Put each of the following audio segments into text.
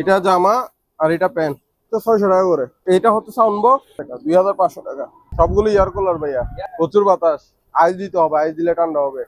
এটা জামা আর এটা প্যান্ট। তো ছয়শো টাকা করে। এটা হচ্ছে সাউন্ড বক্স দুই হাজার পাঁচশো টাকা। সবগুলো ইয়ার কুলার ভাইয়া। প্রচুর বাতাস। আইস দিতে হবে আইস দিলে ঠান্ডা হবে।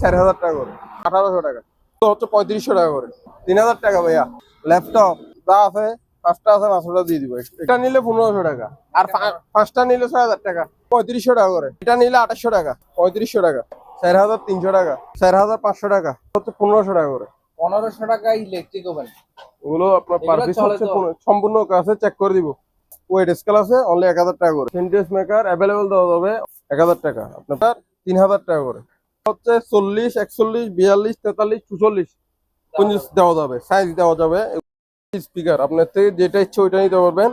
চার হাজার টাকা করে। আঠারোশো টাকা। তো হচ্ছে পঁয়ত্রিশশো টাকা করে। তিন হাজার টাকা ভাইয়া। ল্যাপটপ যা আছে পাঁচটা আছে পাঁচশোটা দিয়ে দিব। এটা নিলে পনেরোশো টাকা। আর পাঁচটা নিলে ছয় হাজার টাকা। পঁয়ত্রিশশো টাকা করে। এটা নিলে আঠাশশো টাকা। পঁয়ত্রিশশো টাকা। চার হাজার তিনশো টাকা। চার হাজার পাঁচশো টাকা। হচ্ছে পনেরোশো টাকা করে। পনেরোশো টাকা ইলেকট্রিক ওভেন ওগুলো আপনার পার পিস হচ্ছে সম্পূর্ণ কাছে চেক করে দিব। ওয়েট স্কেল আছে অনলি এক হাজার টাকা করে। সেন্টেন্স মেকার অ্যাভেলেবেল দেওয়া যাবে এক হাজার টাকা। আপনার তিন হাজার টাকা করে। হচ্ছে চল্লিশ একচল্লিশ বিয়াল্লিশ তেতাল্লিশ চুচল্লিশ। পঞ্চাশ দেওয়া যাবে সাইজ দেওয়া যাবে। স্পিকার আপনার থেকে যেটা ইচ্ছে ওইটা নিতে পারবেন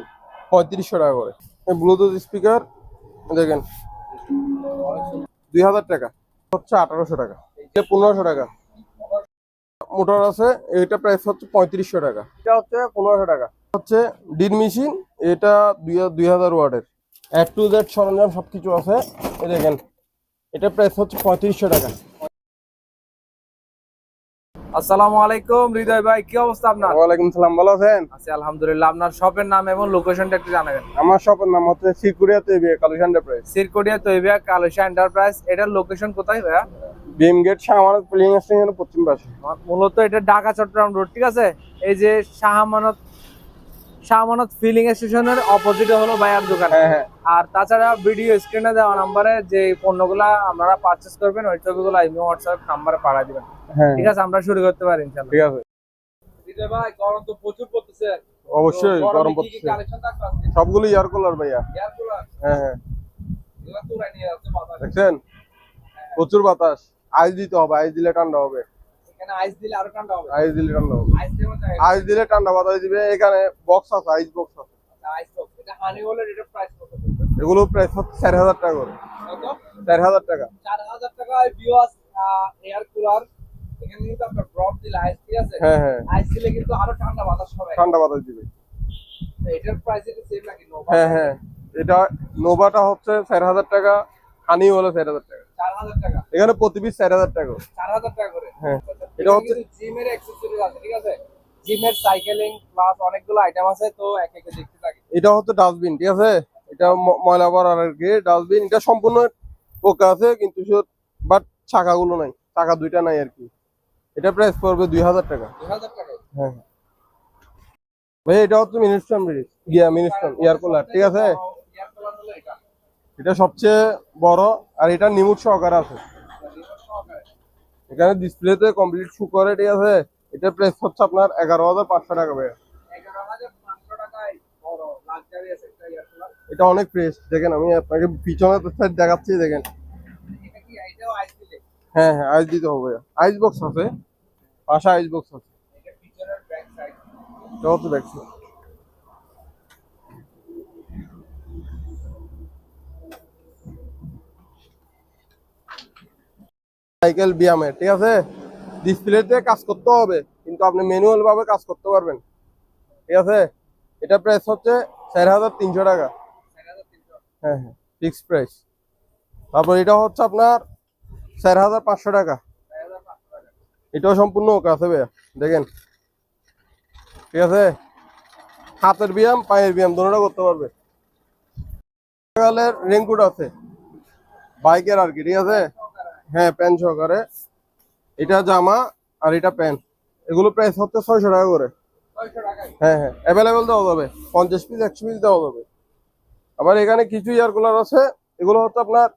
পঁয়ত্রিশশো টাকা করে। ব্লুটুথ স্পিকার দেখেন। দুই হাজার টাকা হচ্ছে আঠারোশো টাকা। পনেরোশো টাকা। মোটর আছে এটা প্রাইস হচ্ছে পঁয়ত্রিশশো টাকা। এটা হচ্ছে পনেরোশো টাকা। হচ্ছে ডিন মেশিন এটা দুই হাজার ওয়ার্ডের এক টু জেড সরঞ্জাম সবকিছু আছে এই দেখেন। এটা প্রাইস হচ্ছে পঁয়ত্রিশশো টাকা। আসসালামু আলাইকুম হৃদয় ভাই কি অবস্থা আপনার? ওয়ালাইকুম সালাম ভালো আছেন? আছি আলহামদুলিল্লাহ। আপনার শপের নাম এবং লোকেশনটা একটু জানাবেন। আমার শপের নাম হচ্ছে সিকুরিয়াতে কালুশান প্রাইস সিরকোডিয়া তৈবিয়া কালুশা এন্টারপ্রাইজ এটার লোকেশন কোথায় ভাইয়া? বিএম গেট শাহমানত প্লেইং স্টেশনের পশ্চিম পাশে। মূলত এটা ঢাকা চট্টগ্রাম রোড ঠিক আছে? এই যে শাহমানত শাহমানত ফিলিং স্টেশনের অপোজিটে হলো ভাইয়ার দোকান। হ্যাঁ হ্যাঁ। আর তাছাড়া ভিডিও স্ক্রিনে দেওয়া নাম্বারে যে পণ্যগুলা আপনারা পারচেস করবেন ওই ছবিগুলো ইমো হোয়াটসঅ্যাপ নাম্বারে পাঠিয়ে দিবেন। হ্যাঁ। ঠিক আছে আমরা শুরু করতে পারি ইনশাআল্লাহ। ঠিক আছে। ভাই গরম তো প্রচুর পড়তেছে। অবশ্যই গরম পড়ছে সবগুলো ইয়ার কুলার ভাইয়া। এয়ার কুলার হ্যাঁ হ্যাঁ। দেখছেন? প্রচুর বাতাস। আইস দিতে হবে আইস দিলে ঠান্ডা হবে। এখানে আইস দিলে আরও ঠান্ডা হবে। আইস দিলে ঠান্ডা হবে। আইস দিলে ঠান্ডা বাতাস দিবে এখানে বক্স আছে আইস বক্স আছে। আইস বক্স এটা হানি হলে এটার প্রাইস কত এগুলো প্রাইস হচ্ছে চার হাজার টাকা করে। চার হাজার টাকা। চার হাজার বিওয়াস এয়ার কুলার এখানে কিন্তু আপনার ড্রপ দিলে আইস ঠিক আছে? হ্যাঁ হ্যাঁ। আইস দিলে কিন্তু আরও ঠান্ডা বাতাস হবে। ঠান্ডা বাতাস দিবে। তো এটার প্রাইস এটা সেম নাকি নোভা হ্যাঁ হ্যাঁ। এটা নোভাটা হচ্ছে চার হাজার টাকা হানি হলো টাকা চার হাজার টাকা। এখানে প্রতি পিস চার হাজার টাকা। চার হাজার টাকা করে। হ্যাঁ। এটা হচ্ছে জিমের অ্যাক্সেসরিজ আছে ঠিক আছে? জিমের সাইকেলিং প্লাস অনেকগুলো আইটেম আছে তো এক একে দেখতে থাকি। এটা হচ্ছে ডাস্টবিন ঠিক আছে? এটা ময়লা ভরার আর কি ডাস্টবিন। এটা সম্পূর্ণ পোকা আছে কিন্তু বাট চাকাগুলো নাই। চাকা দুইটা নাই আর কি। এটা প্রাইস পড়বে দুই হাজার টাকা। দুই হাজার টাকা হ্যাঁ হ্যাঁ। ভাই এটা হচ্ছে মিনিস্ট্রাম ইয়া মিনিস্ট্রাম এয়ার কুলার ঠিক আছে এয়ার কুলার হলো এটা এটা সবচেয়ে বড় আর এটা নিমুট সহকারে আছে। এখানে ডিসপ্লেতে কমপ্লিট শু করে আছে। এটা প্রাইস হচ্ছে আপনার এগারো হাজার পাঁচশো টাকা ভাই এটা অনেক ফ্রেশ দেখেন আমি আপনাকে পিছনে সাইড দেখাচ্ছি, দেখেন। হ্যাঁ হ্যাঁ আইস দিতে হবে আইস বক্স আছে, পাশে আইস বক্স আছে। ব্যাক সাইড এটা হচ্ছে দেখছি সাইকেল ব্যায়ামের ঠিক আছে? ডিসপ্লেতে কাজ করতে হবে, কিন্তু আপনি ম্যানুয়াল ভাবে কাজ করতে পারবেন। ঠিক আছে? এটা প্রাইস হচ্ছে চার হাজার তিনশো টাকা। হ্যাঁ হ্যাঁ ফিক্স প্রাইস তারপর এটা হচ্ছে আপনার চার হাজার পাঁচশো টাকা। এটাও সম্পূর্ণ ওকে আছে ভাইয়া, দেখেন। ঠিক আছে? হাতের ব্যায়াম, পায়ের ব্যায়াম, দুটোটা করতে পারবে। রেনকোট আছে। বাইকের আর কি, ঠিক আছে? হ্যাঁ প্যান্ট সহকারে এটা জামা আর এটা প্যান্ট। এগুলো প্রাইস হচ্ছে ছয়শো টাকা করে। হ্যাঁ হ্যাঁ অ্যাভেলেবেল দেওয়া যাবে। পঞ্চাশ পিস একশো পিস দেওয়া যাবে। আবার এখানে কিছু ইয়ার কুলার আছে। এগুলো হচ্ছে আপনার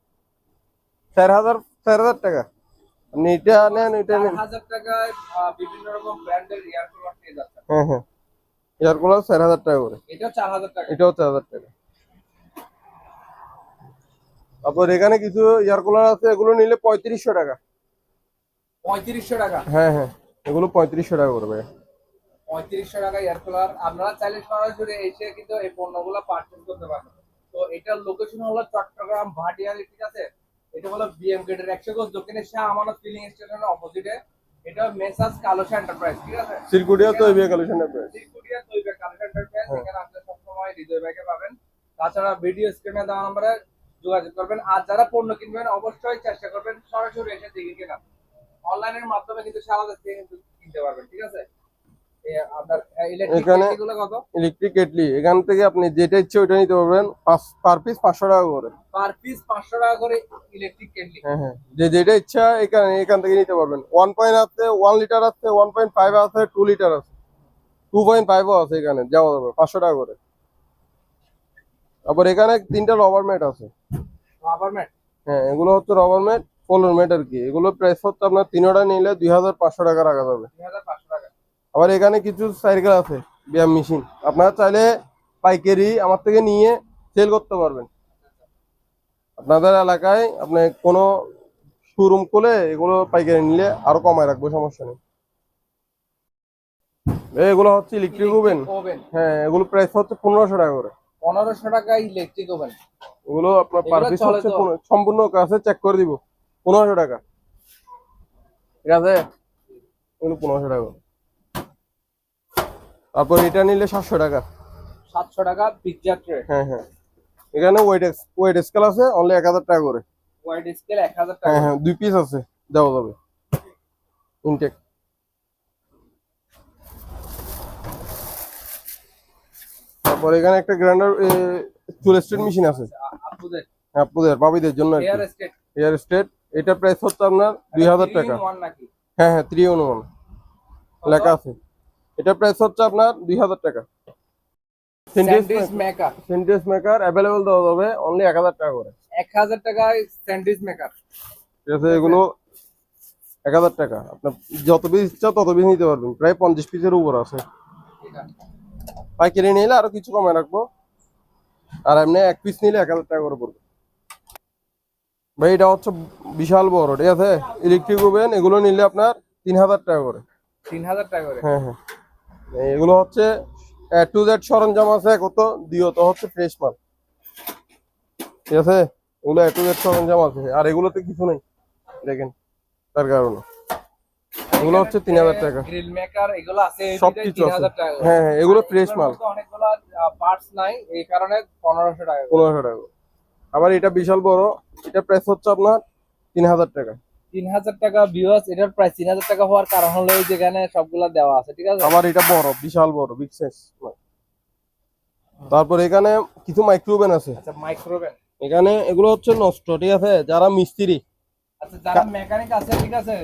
চার হাজার চার হাজার টাকা। আপনি এটা নেন এটা নেন। টাকায় বিভিন্ন রকম ব্র্যান্ডের এয়ার কুলার পেয়ে যাচ্ছে হ্যাঁ হ্যাঁ। এয়ার কুলার চার হাজার টাকা করে। এটাও চার হাজার টাকা। এটাও চার হাজার টাকা। তারপর এখানে কিছু এয়ার কুলার আছে এগুলো নিলে পঁয়ত্রিশশো টাকা। পঁয়ত্রিশশো টাকা? হ্যাঁ হ্যাঁ এগুলো পঁয়ত্রিশশো টাকা করবে পঁয়ত্রিশশো টাকা এয়ার কুলার। আপনারা চাইলে সরাসরি এসে কিন্তু এই পণ্যগুলো পারচেজ করতে পারবেন তো এটার লোকেশন হলো চট্টগ্রাম ভাটিয়ালি ঠিক আছে? এটা হলো বিএম গেটের একশো গোজ দক্ষিণে শাহ আমানত ফিলিং স্টেশনের অপোজিটে এটা মেসাজ কালোসা এন্টারপ্রাইজ ঠিক আছে? সিরকুটিয়া তো এবিএ কালেকশনের প্রাইস ত্রিপুরিয়া তৈবে কালেকশন এন্টারপ্রাইজ হ্যাঁ। এখানে আপনি সবসময় হৃদয় ভাইকে পাবেন। তাছাড়া ভিডিও স্ক্রিনে দেওয়া নম্বরে যোগাযোগ করবেন। আর যারা পণ্য কিনবেন অবশ্যই চেষ্টা করবেন সরাসরি এসে দেখে কেনা। অনলাইনের মাধ্যমে কিন্তু সারা দেশ থেকে কিন্তু কিনতে পারবেন ঠিক আছে? ইলেকট্রিক এখানে- ইলেকট্রিক কেটলি এখান থেকে আপনি যেটা ইচ্ছে ওইটা নিতে পারবেন। পার পিস পাঁচশো টাকা করে। পার পিস পাঁচশো টাকা করে ইলেকট্রিক কেটলি। হ্যাঁ হ্যাঁ। যে যেটা ইচ্ছা এখানে এখান থেকে নিতে পারবেন। ওয়ান পয়েন্ট আছে ওয়ান লিটার আছে ওয়ান পয়েন্ট ফাইভ আছে টু লিটার আছে। টু পয়েন্ট ফাইভও আছে এখানে যাওয়া যাবে পাঁচশো টাকা করে। তারপর এখানে তিনটা রবার ম্যাট আছে। রাবার ম্যাট হ্যাঁ এগুলো হচ্ছে রবার ম্যাট পোলোর ম্যাট আর কি। এগুলো প্রাইস হচ্ছে আপনার তিনোটা নিলে দুই হাজার পাঁচশো টাকা রাখা যাবে। আবার এখানে কিছু সাইকেল আছে ব্যায়াম মেশিন। আপনারা চাইলে পাইকারি আমার থেকে নিয়ে সেল করতে পারবেন। আপনাদের এলাকায় আপনি কোনো শোরুম খুলে এগুলো পাইকারি নিলে আরও কমায় রাখব সমস্যা নেই। এগুলো হচ্ছে ইলেকট্রিক ওভেন হ্যাঁ এগুলো প্রাইস হচ্ছে পনেরোশো টাকা করে। পনেরোশো টাকা ইলেকট্রিক ওভেন এগুলো আপনার পার পিস হচ্ছে সম্পূর্ণ কাছে চেক করে দিব। পনেরোশো টাকা। ঠিক আছে? এগুলো পনেরোশো টাকা। তারপর এটা নিলে সাতশো টাকা। সাতশো টাকা পিৎজা ট্রে হ্যাঁ হ্যাঁ। এখানে ওয়েট ওয়েট স্কেল আছে অনলি এক হাজার টাকা করে। ওয়াইড স্কেল এক হাজার হ্যাঁ টাকা। হ্যাঁ দুই পিস আছে দেওয়া যাবে। ইনটেক তারপর এখানে একটা গ্রাইন্ডার চুল স্ট্রেট মেশিন আছে। আপুদের। হ্যাঁ, বাবিদের জন্য এয়ার স্টেট এটা প্রাইস হচ্ছে আপনার দুই হাজার টাকা। হ্যাঁ হ্যাঁ থ্রি ওয়ান লেখা আছে। এটা প্রাইস হচ্ছে আপনার দুই হাজার টাকা। স্যান্ডউইচ মেকার দেওয়া যাবে অনলি এক হাজার টাকা করে। এক হাজার টাকায় স্যান্ডউইচ মেকার এগুলো টাকা। যত পিস ইচ্ছা তত পিস নিতে পারবেন। প্রায় পঞ্চাশ পিসের উপর আছে। পাইকারি নিলে আরও কিছু কমে রাখব। আর এমনি এক পিস নিলে এক হাজার টাকা করে পড়বে। ভাই এটা হচ্ছে বিশাল বড় ঠিক আছে? ইলেকট্রিক ওভেন এগুলো নিলে আপনার তিন হাজার টাকা করে। তিন হাজার টাকা করে? হ্যাঁ হ্যাঁ। এগুলো হচ্ছে টু জেড সরঞ্জাম আছে কত দ্বিতীয়ত হচ্ছে ফ্রেশ মাল। ঠিক আছে? এগুলো টু জেড সরঞ্জাম আছে। আর এগুলোতে কিছু নেই। দেখেন তার কারণে। এগুলো হচ্ছে তিন হাজার টাকা। গ্রিল মেকার এগুলো আছে সব কিছু আছে। হাজার টাকা করে। হ্যাঁ হ্যাঁ এগুলো ফ্রেশ মাল। অনেকগুলো পার্টস নাই এই কারণে টাকা করে। পনেরোশো টাকা আবার এটা বিশাল বড় এটা প্রাইস হচ্ছে আপনার তিন হাজার টাকা। টাকা ভিউয়ার্স এটার প্রাইস তিন হাজার টাকা হওয়ার কারণ হলো এই যেখানে সবগুলা দেওয়া আছে ঠিক আছে? আবার এটা বড় বিশাল বড় বিগ সাইজ তারপর এখানে কিছু মাইক্রোওভেন আছে। আচ্ছা মাইক্রোওভেন এখানে এগুলো হচ্ছে নষ্ট ঠিক আছে? যারা মিস্ত্রি। আচ্ছা যারা মেকানিক আছে ঠিক আছে,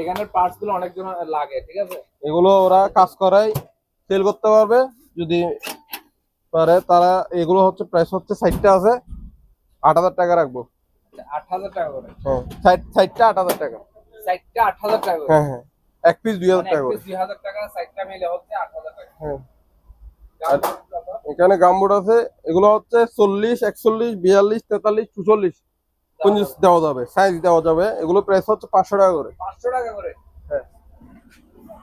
এখানের পার্টসগুলো অনেকজন লাগে ঠিক আছে? এগুলো ওরা কাজ করায় সেল করতে পারবে যদি পারে তারা এগুলো হচ্ছে প্রাইস হচ্ছে সাইডটা আছে আট হাজার টাকা রাখব। আট হাজার টাকা করে? হ্যাঁ আট হাজার টাকা। সাইডটা আট হাজার টাকা হ্যাঁ হ্যাঁ এক পিস দুই হাজার মানে টাকা এক করে। পিস দুই হাজার টাকা সাইডটা মিলে হচ্ছে আট হাজার টাকা। হ্যাঁ। এখানে গামবোর্ড আছে এগুলো হচ্ছে চল্লিশ একচল্লিশ বিয়াল্লিশ তেতাল্লিশ চুচল্লিশ। পঞ্চাশ দেওয়া যাবে সাইজ দেওয়া যাবে এগুলো প্রাইস হচ্ছে পাঁচশো টাকা করে। পাঁচশো টাকা করে? হ্যাঁ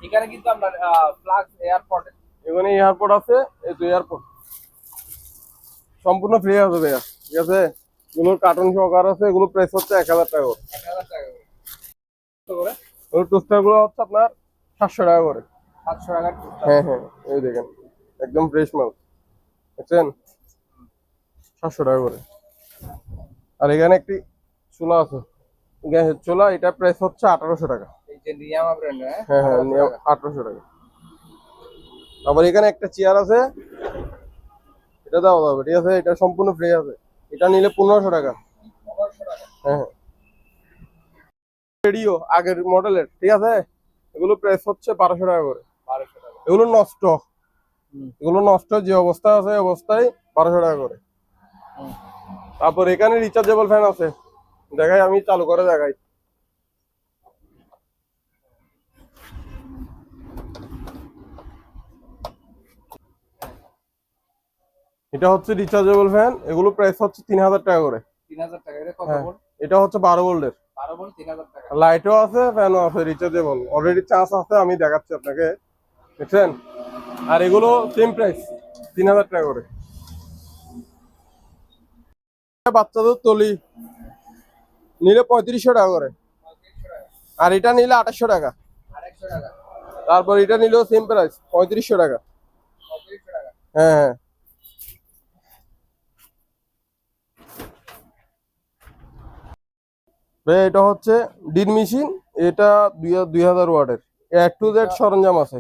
এখানে কিন্তু আপনার ফ্লাক্স এয়ারপোর্ট এখানে এয়ারপোর্ট আছে এই তো এয়ারপোর্ট সম্পূর্ণ ফ্রি আছে ভাইয়া ঠিক আছে? এগুলোর কার্টুন সহকার আছে এগুলো প্রাইস হচ্ছে এক হাজার টাকা করে। এক হাজার টাকা করে। ওই টোস্টার হচ্ছে আপনার সাতশো টাকা করে। সাতশো টাকার হ্যাঁ হ্যাঁ এই দেখেন একদম ফ্রেশ মাল। দেখছেন? সাতশো টাকা করে। আর এখানে একটি চুলা আছে। গ্যাসের চুলা এটা প্রাইস হচ্ছে আঠারোশো টাকা। এই যে নিয়ামা ব্র্যান্ড হ্যাঁ? হ্যাঁ আঠারোশো টাকা। তারপর এখানে একটা চেয়ার আছে। এটা দেওয়া যাবে ঠিক আছে? এটা সম্পূর্ণ ফ্রি আছে। এটা নিলে পনেরোশো টাকা। হ্যাঁ হ্যাঁ। রেডিও আগের মডেলের ঠিক আছে? এগুলো প্রাইস হচ্ছে বারোশো টাকা করে। এগুলো নষ্ট। এগুলো নষ্ট যে অবস্থা আছে অবস্থায় বারোশো টাকা করে। তারপর এখানে রিচার্জেবল ফ্যান আছে। দেখাই আমি চালু করে দেখাই। এটা হচ্ছে রিচার্জেবল ফ্যান এগুলো প্রাইস হচ্ছে তিন হাজার টাকা করে। এটা হ্যাঁ। এটা হচ্ছে বারো ভোল্টের লাইটও আছে ফ্যানও আছে রিচার্জেবল অলরেডি চার্জ আছে আমি দেখাচ্ছি আপনাকে। দেখছেন? আর এগুলো সেম প্রাইস তিন হাজার টাকা করে। বাচ্চাদের তলি। নিলে পঁয়ত্রিশশো টাকা করে। আর এটা নিলে আঠাশশো টাকা। তারপর এটা নিলেও সেম প্রাইস পঁয়ত্রিশশো টাকা। হ্যাঁ হ্যাঁ। এটা হচ্ছে ডিন মেশিন। এটা দুই হাজার ওয়াটের। এক টু জেড সরঞ্জাম আছে।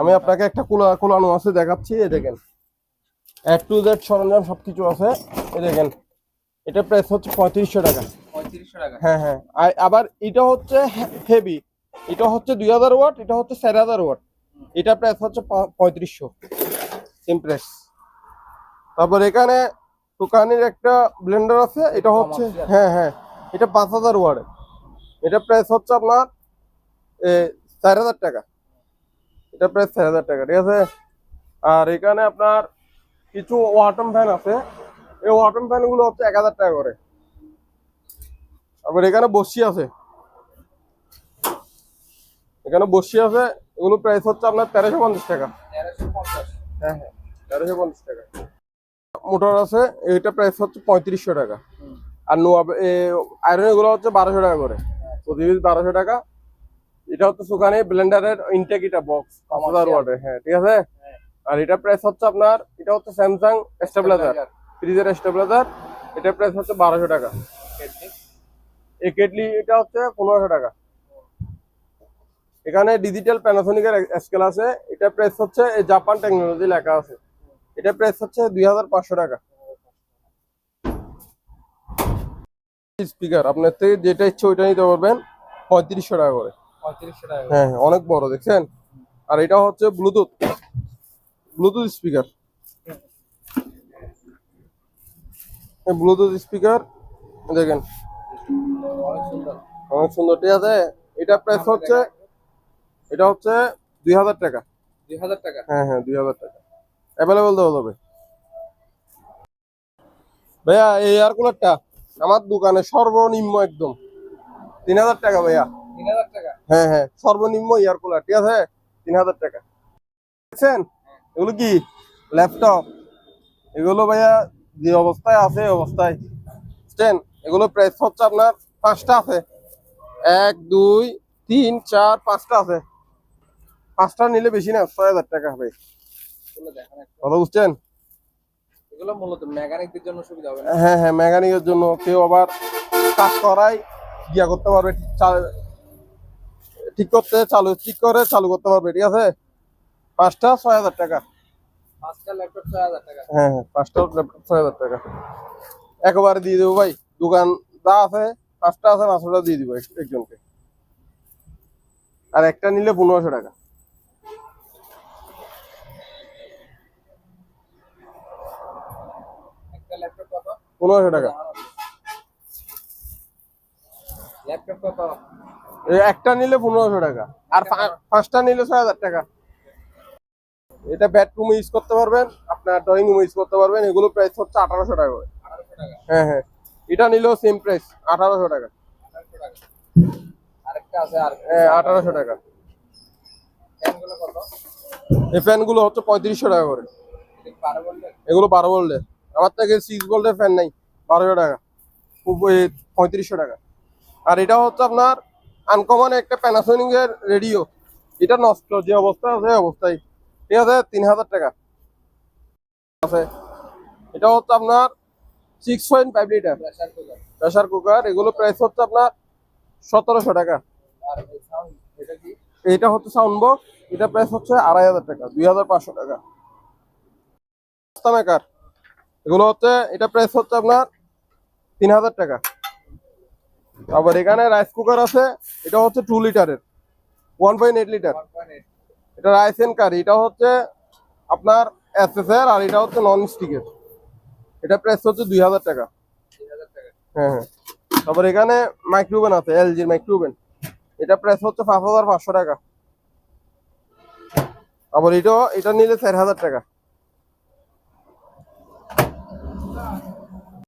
আমি আপনাকে একটা কোলা, কোলানো আছে দেখাচ্ছি এই দেখেন। এ টু জেড সরঞ্জাম সবকিছু আছে এই দেখেন। এটা প্রাইস হচ্ছে পঁয়ত্রিশশো টাকা। পঁয়ত্রিশশো টাকা। হ্যাঁ হ্যাঁ। আর- আবার এটা হচ্ছে হেভি এটা হচ্ছে দুই হাজার ওয়াট এটা হচ্ছে চার হাজার ওয়াট। এটা প্রাইস হচ্ছে পঁয়ত্রিশশো। সেম প্রাইস তারপর এখানে দোকানের একটা ব্লেন্ডার আছে এটা হচ্ছে হ্যাঁ হ্যাঁ। এটা পাঁচ হাজার ওয়ার্ডের এটা প্রাইস হচ্ছে আপনার চার হাজার টাকা। এটা প্রাইস চার হাজার টাকা ঠিক আছে? আর এখানে আপনার কিছু ওয়াটাম ফ্যান আছে। এই ওয়াটাম ফ্যানগুলো হচ্ছে এক হাজার টাকা করে। তারপর এখানে বসি আছে। এখানে বসি আছে এগুলো প্রাইস হচ্ছে আপনার তেরোশো পঞ্চাশ টাকা। হ্যাঁ হ্যাঁ তেরোশো পঞ্চাশ টাকা। মোটর আছে এটা প্রাইস হচ্ছে পঁয়ত্রিশশো টাকা। আর নোয়া আয়রন এগুলো হচ্ছে বারোশো টাকা করে। প্রতি পিস বারোশো টাকা। এটা হচ্ছে সুখানে ব্লেন্ডারের ইনটেক এটা বক্স পাঁচ হাজার ওয়াটের হ্যাঁ ঠিক আছে? আর এটা প্রাইস হচ্ছে আপনার এটা হচ্ছে স্যামসাং স্টেবিলাইজার ফ্রিজের স্টেবিলাইজার এটা প্রাইস হচ্ছে বারোশো টাকা। এই কেটলি এটা হচ্ছে পনেরোশো টাকা। এখানে ডিজিটাল প্যানাসোনিকের স্কেল আছে এটা প্রাইস হচ্ছে এই জাপান টেকনোলজি লেখা আছে। এটা প্রাইস হচ্ছে দুই হাজার পাঁচশো টাকা। স্পিকার আপনার থেকে যেটা ইচ্ছে ওইটা নিতে পারবেন পঁয়ত্রিশশো টাকা করে। হ্যাঁ হ্যাঁ, অনেক বড় দেখছেন? আর এটা হচ্ছে Bluetooth Bluetooth speaker Bluetooth speaker দেখেন। অনেক সুন্দর ঠিক আছে? এটা প্রাইস হচ্ছে এটা হচ্ছে দুই হাজার টাকা। দুই হাজার টাকা? হ্যাঁ হ্যাঁ দুই হাজার টাকা। অ্যাভেলেবল দেওয়া যাবে। ভাইয়া এই এয়ার কুলারটা আমার দোকানে সর্বনিম্ন একদম। তিন হাজার টাকা ভাইয়া। তিন হাজার টাকা? হ্যাঁ হ্যাঁ সর্বনিম্ন এয়ার কুলার ঠিক আছে? তিন হাজার টাকা। দেখছেন? এগুলো কি? ল্যাপটপ এগুলো ভাইয়া যে অবস্থায় আছে অবস্থায়। বুঝছেন? এগুলো প্রাইস হচ্ছে আপনার পাঁচটা আছে। এক দুই তিন চার পাঁচটা আছে। পাঁচটা নিলে বেশি না ছয় হাজার টাকা হবে। কথা বুঝছেন? এগুলো মূলত মেকানিকদের জন্য সুবিধা হবে হ্যাঁ হ্যাঁ মেকানিকের জন্য কেউ আবার কাজ করাই গিয়া করতে পারবে ঠিক করতে চালু ঠিক করে চালু করতে পারবে ঠিক আছে? পাঁচটা ছয় হাজার টাকা। হ্যাঁ হ্যাঁ। পাঁচটা ল্যাপটপ ছয় হাজার টাকা। একবারে দিয়ে দেবো ভাই দোকান যা আছে পাঁচটা আছে পাঁচশোটা দিয়ে দিব একজনকে। আর একটা নিলে পনেরোশো টাকা। একটা ল্যাপটপ কত? পনেরোশো টাকা। এই একটা নিলে পনেরোশো টাকা। আর পাঁচটা নিলে ছয় হাজার টাকা। এটা বেডরুমে ইউজ করতে পারবেন, আপনার ড্রয়িং রুমে ইউজ করতে পারবেন, এগুলো প্রাইস হচ্ছে আঠারোশো টাকা করে। হ্যাঁ হ্যাঁ। এটা নিলেও সেম প্রাইস আঠারোশো টাকা। হ্যাঁ আঠারোশো টাকা। এই ফ্যানগুলো হচ্ছে পঁয়ত্রিশশো টাকা করে। এগুলো বারো ভোল্টের আমার থেকে সিক্স ভোল্টের ফ্যান নাই, বারোশো টাকা। পঁয়ত্রিশশো টাকা। আর এটা হচ্ছে আপনার আনকমন একটা প্যানাসোনিকের রেডিও এটা নষ্ট যে অবস্থা আছে অবস্থায় ঠিক আছে তিন হাজার টাকা। আছে। এটা হচ্ছে আপনার six point five litre pressure cooker এগুলো প্রাইস হচ্ছে আপনার সতেরোশো টাকা। এটা হচ্ছে সাউন্ড বক্স এটা প্রাইস হচ্ছে আড়াই হাজার টাকা দুই হাজার পাঁচশো টাকা। মেকার এগুলো হচ্ছে এটা প্রাইস হচ্ছে আপনার তিন হাজার টাকা। আবার এখানে রাইস কুকার আছে এটা হচ্ছে টু লিটারের ওয়ান পয়েন্ট এইট লিটার এটা রাইস এন্ড কারি এটা হচ্ছে আপনার এসএসআর আর এটা হচ্ছে নন স্টিকের এটা প্রাইস হচ্ছে দুই হাজার টাকা। হ্যাঁ হ্যাঁ। তারপর এখানে মাইক্রোওভেন আছে এলজির মাইক্রোওভেন এটা প্রাইস হচ্ছে পাঁচ হাজার পাঁচশো টাকা। আবার এটা এটা নিলে চার হাজার টাকা।